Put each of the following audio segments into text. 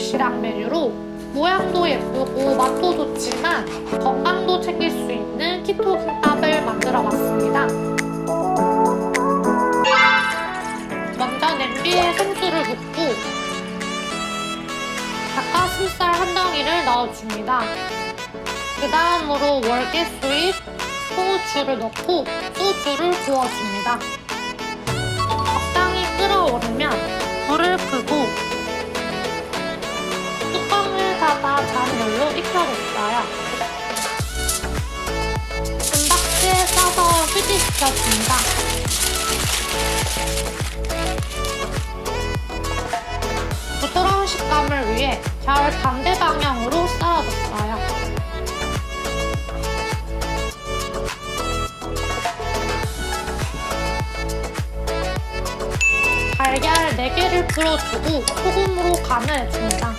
도시락 메뉴로 모양도 예쁘고 맛도 좋지만 건강도 챙길 수 있는 키토 김밥을 만들어 봤습니다. 먼저 냄비에 생수를 붓고 닭가슴살 한 덩이를 넣어줍니다. 그 다음으로 월계 수잎, 홍후추를 넣고 소주를 부어줍니다. 적당히 끓어오르면 불을 끄고 휴지시켜줍니다. 부드러운 식감을 위해 잘 반대 방향으로 쌓아줬어요. 달걀 4개를 풀어주고 소금으로 간을 해줍니다.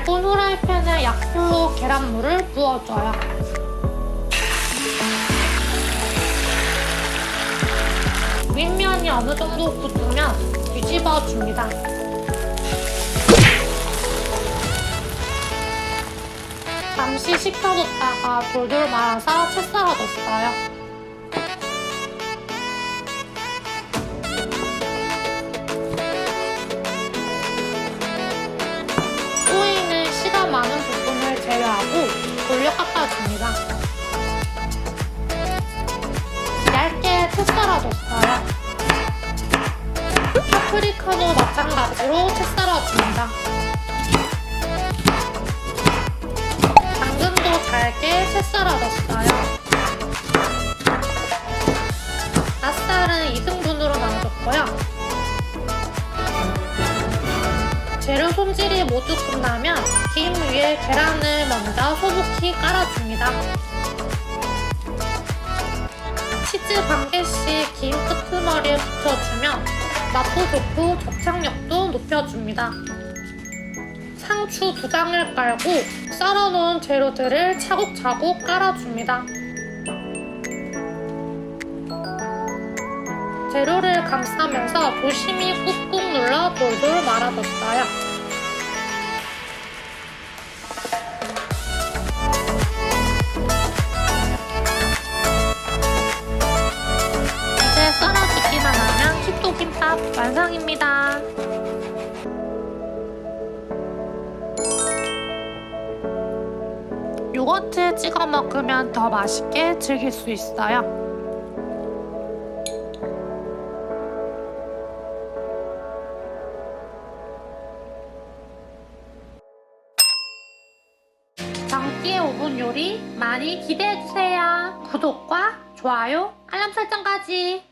밝은 후라이팬에 약불로 계란물을 부어줘요. 윗면이 어느 정도 굳으면 뒤집어 줍니다. 잠시 식혀뒀다가 돌돌 말아서 채 썰어줬어요. 깎아줍니다. 얇게 채 썰어줬어요. 파프리카도 마찬가지로 채 썰어줍니다. 당근도 잘게 채 썰어줬어요. 재료 손질이 모두 끝나면 김 위에 계란을 먼저 소복히 깔아줍니다. 치즈 반 개씩 김 끄트머리에 붙여주면 맛도 좋고 접착력도 높여줍니다. 상추 두 장을 깔고 썰어놓은 재료들을 차곡차곡 깔아줍니다. 재료를 감싸면서 조심히 꾹꾹 눌러 돌돌 말아줬어요. 이제 썰어주기만 하면 키토 김밥 완성입니다. 요거트에 찍어 먹으면 더 맛있게 즐길 수 있어요. 정기의 5분 요리 많이 기대해주세요. 구독과 좋아요, 알람 설정까지.